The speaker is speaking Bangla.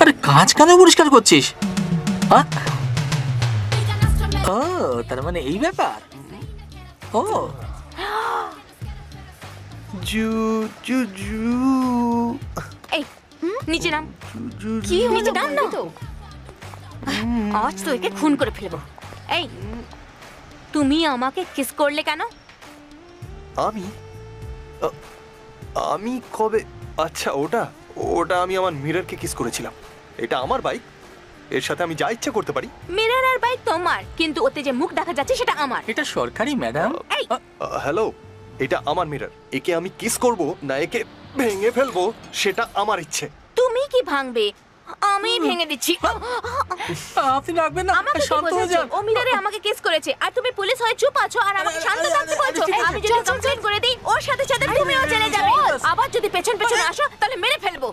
আরে কাজ কেন পরিষ্কার করছিস? আ? ও তার মানে এই ব্যাপার? ও। জু জু জু। এই নিচে নাম। জু কি নিচে নাম না তো আজ তো একে খুন করে ফেলব। এই তুমি আমাকে কিস করলে কেন? আমি? আমি কবে? আচ্ছা ওটা ওটা আমি আমার মিররকে কিস করেছিলাম। এটা আমার বাইক এর সাথে আমি যা ইচ্ছা করতে পারি। মিরর আর বাইক তোমার কিন্তু ওতে যে মুখ দেখা যাচ্ছে সেটা আমার। এটা সরকারি ম্যাডাম এই! হ্যালো এটা আমার মিরর। একে আমি কিস করব না একে ভেঙে ফেলব সেটা আমার ইচ্ছে। তুমি কি ভাঙবে? আমি ভেঙে দিচ্ছি। আপনি রাখবেন না আমাকে শান্ত হয়ে? যান। ও মিররে আমাকে কিস করেছে। আর তুমি পুলিশ হয়ে চুপ আছো আর আমাকে শান্ত থাকতে বলছো। আমি যদি কমপ্লেন করে দিই ওর সাথে সাথে তুমিও জেলে যাবে। আবার যদি পেছন পেছন আসো তাহলে মেরে ফেলব।